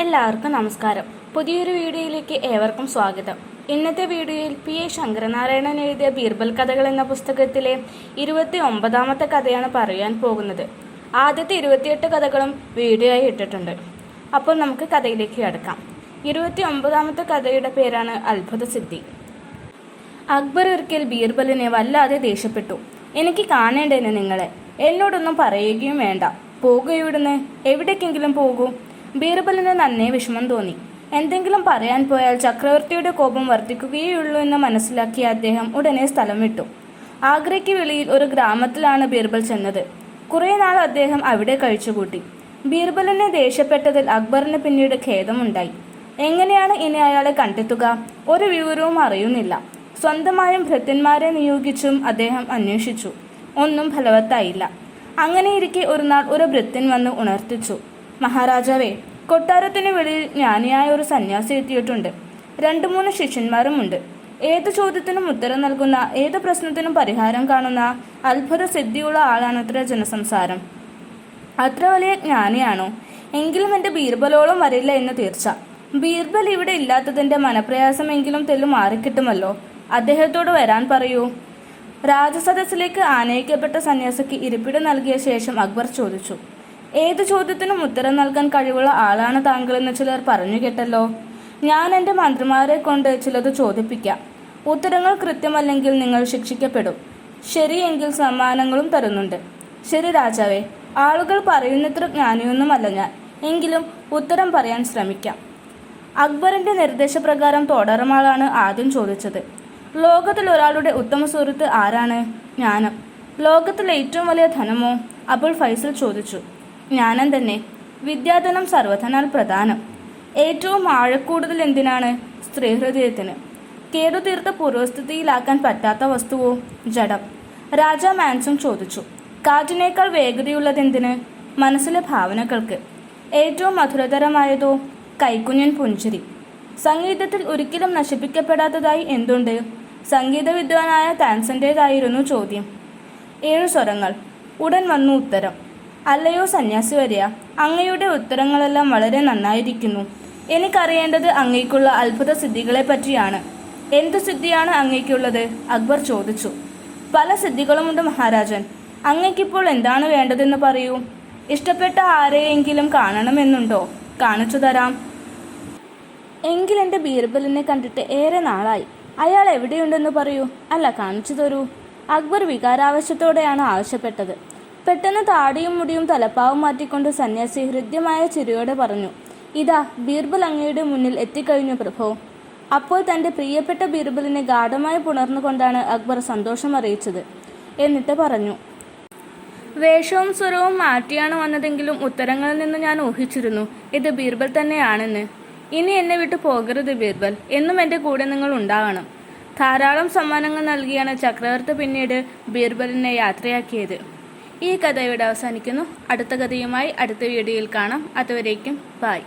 എല്ലാവർക്കും നമസ്കാരം. പുതിയൊരു വീഡിയോയിലേക്ക് ഏവർക്കും സ്വാഗതം. ഇന്നത്തെ വീഡിയോയിൽ പി എ ശങ്കരനാരായണൻ എഴുതിയ ബീർബൽ കഥകൾ എന്ന പുസ്തകത്തിലെ ഇരുപത്തി ഒമ്പതാമത്തെ കഥയാണ് പറയാൻ പോകുന്നത്. ആദ്യത്തെ ഇരുപത്തിയെട്ട് കഥകളും വീഡിയോ ആയി ഇട്ടിട്ടുണ്ട്. അപ്പോൾ നമുക്ക് കഥയിലേക്ക് കടക്കാം. ഇരുപത്തി ഒമ്പതാമത്തെ കഥയുടെ പേരാണ് അത്ഭുത സിദ്ധി. അക്ബർ ഒരിക്കൽ ബീർബലിനെ വല്ലാതെ ദേഷ്യപ്പെട്ടു. എനിക്ക് കാണേണ്ടതിന് നിങ്ങളെ. എന്നോടൊന്നും പറയുകയും വേണ്ട. പോകുക ഇവിടുന്ന്. എവിടേക്കെങ്കിലും പോകൂ. ബീർബലിന് നന്നേ വിഷമം തോന്നി. എന്തെങ്കിലും പറയാൻ പോയാൽ ചക്രവർത്തിയുടെ കോപം വർദ്ധിക്കുകയുള്ളൂ എന്ന് മനസ്സിലാക്കിയ അദ്ദേഹം ഉടനെ സ്ഥലം വിട്ടു. ആഗ്രയ്ക്ക് വെളിയിൽ ഒരു ഗ്രാമത്തിലാണ് ബീർബൽ ചെന്നത്. കുറേ നാൾ അദ്ദേഹം അവിടെ കഴിച്ചുകൂട്ടി. ബീർബലിനെ ദേഷ്യപ്പെട്ടതിൽ അക്ബറിന് പിന്നീട് ഖേദമുണ്ടായി. എങ്ങനെയാണ് ഇനി അയാളെ കണ്ടെത്തുക? ഒരു വിവരവും അറിയുന്നില്ല. സ്വന്തമായും ഭൃത്യന്മാരെ നിയോഗിച്ചും അദ്ദേഹം അന്വേഷിച്ചു. ഒന്നും ഫലവത്തായില്ല. അങ്ങനെയിരിക്കെ ഒരു നാൾ ഒരു ഭൃത്യൻ വന്ന് ഉണർത്തിച്ചു. മഹാരാജാവേ കൊട്ടാരത്തിന് വെളിയിൽ ജ്ഞാനിയായ ഒരു സന്യാസി എത്തിയിട്ടുണ്ട്. രണ്ടു മൂന്ന് ശിഷ്യന്മാരുമുണ്ട്. ഏത് ചോദ്യത്തിനും ഉത്തരം നൽകുന്ന ഏത് പ്രശ്നത്തിനും പരിഹാരം കാണുന്ന അത്ഭുത സിദ്ധിയുള്ള ആളാണത്ര ജനസംസാരം. അത്ര വലിയ ജ്ഞാനിയാണോ? എങ്കിലും എന്റെ ബീർബലോളം വരില്ല എന്ന് തീർച്ച. ബീർബൽ ഇവിടെ ഇല്ലാത്തതിന്റെ മനപ്രയാസമെങ്കിലും തെല്ലു മാറിക്കിട്ടുമല്ലോ. അദ്ദേഹത്തോട് വരാൻ പറയൂ. രാജസദസ്സിലേക്ക് ആനയിക്കപ്പെട്ട സന്യാസിക്ക് ഇരിപ്പിടം നൽകിയ ശേഷം അക്ബർ ചോദിച്ചു. ഏത് ചോദ്യത്തിനും ഉത്തരം നൽകാൻ കഴിവുള്ള ആളാണ് താങ്കളെന്ന് ചിലർ പറഞ്ഞു കേട്ടല്ലോ. ഞാൻ എന്റെ മന്ത്രിമാരെ കൊണ്ട് ചിലത് ചോദിപ്പിക്കാം. ഉത്തരങ്ങൾ കൃത്യമല്ലെങ്കിൽ നിങ്ങൾ ശിക്ഷിക്കപ്പെടും. ശരിയെങ്കിൽ സമ്മാനങ്ങളും തരുന്നുണ്ട്. ശരി രാജാവേ ആളുകൾ പറയുന്നത്ര ജ്ഞാനിയൊന്നുമല്ല ഞാൻ. എങ്കിലും ഉത്തരം പറയാൻ ശ്രമിക്കാം. അക്ബറിന്റെ നിർദ്ദേശപ്രകാരം തോടറമാളാണ് ആദ്യം ചോദിച്ചത്. ലോകത്തിൽ ഒരാളുടെ ഉത്തമ സുഹൃത്ത് ആരാണ്? ജ്ഞാനം. ലോകത്തിലെ ഏറ്റവും വലിയ ധനമോ? അബുൾ ഫൈസൽ ചോദിച്ചു. ജ്ഞാനം തന്നെ വിദ്യാധനം സർവധനാൽ പ്രധാനം. ഏറ്റവും ആഴക്കൂടുതൽ എന്തിനാണ്? സ്ത്രീഹൃദയത്തിന്. കേടുതീർത്ത പൂർവസ്ഥിതിയിലാക്കാൻ പറ്റാത്ത വസ്തുവോ? ജഡം. രാജ മാൻസും ചോദിച്ചു. കാറ്റിനേക്കാൾ വേഗതയുള്ളതെന്തിന് മനസ്സിലെ ഭാവനകൾക്ക്. ഏറ്റവും മധുരതരമായതോ? കൈക്കുഞ്ഞൻ പുഞ്ചിരി. സംഗീതത്തിൽ ഒരിക്കലും നശിപ്പിക്കപ്പെടാത്തതായി എന്തുണ്ട്? സംഗീത വിദ്വാനായ താൻസന്റേതായിരുന്നു ചോദ്യം. ഏഴു സ്വരങ്ങൾ. ഉടൻ വന്നു ഉത്തരം. അല്ലയോ സന്യാസി വരിക അങ്ങയുടെ ഉത്തരങ്ങളെല്ലാം വളരെ നന്നായിരിക്കുന്നു. എനിക്കറിയേണ്ടത് അങ്ങയ്ക്കുള്ള അത്ഭുത സിദ്ധികളെ പറ്റിയാണ് എന്ത് സിദ്ധിയാണ് അങ്ങയ്ക്കുള്ളത് അക്ബർ ചോദിച്ചു. പല സിദ്ധികളുമുണ്ട് മഹാരാജൻ. അങ്ങയ്ക്കിപ്പോൾ എന്താണ് വേണ്ടതെന്ന് പറയൂ. ഇഷ്ടപ്പെട്ട ആരെയെങ്കിലും കാണണമെന്നുണ്ടോ? കാണിച്ചു തരാം. എങ്കിൽ എന്റെ ബീർബലിനെ കണ്ടിട്ട് ഏറെ നാളായി. അയാൾ എവിടെയുണ്ടെന്ന് പറയൂ. അല്ല കാണിച്ചു തരൂ. അക്ബർ വികാരാവശ്യത്തോടെയാണ് ആവശ്യപ്പെട്ടത്. പെട്ടെന്ന് താടിയും മുടിയും തലപ്പാവും മാറ്റിക്കൊണ്ട് സന്യാസി ഹൃദ്യമായ ചിരിയോടെ പറഞ്ഞു ഇതാ ബീർബൽ അങ്ങയുടെ മുന്നിൽ എത്തിക്കഴിഞ്ഞു പ്രഭോ. അപ്പോൾ തന്റെ പ്രിയപ്പെട്ട ബീർബലിനെ ഗാഠമായി പുണർന്നുകൊണ്ടാണ് അക്ബർ സന്തോഷം അറിയിച്ചത് എന്നിട്ട് പറഞ്ഞു. വേഷവും സ്വരവും മാറ്റിയാണ് വന്നതെങ്കിലും ഉത്തരങ്ങളിൽ നിന്ന് ഞാൻ ഊഹിച്ചിരുന്നു ഇത് ബീർബൽ തന്നെയാണെന്ന്. ഇനി എന്നെ വിട്ടു പോകരുത് ബീർബൽ എന്നും എന്റെ കൂടെ നിങ്ങൾ ഉണ്ടാവണം. ധാരാളം സമ്മാനങ്ങൾ നൽകിയാണ് ചക്രവർത്തി പിന്നീട് ബീർബലിനെ യാത്രയാക്കിയത്. ഈ കഥ ഇവിടെ അവസാനിക്കുന്നു. അടുത്ത കഥയുമായി അടുത്ത വീഡിയോയിൽ കാണാം. അതുവരേക്കും ബായ്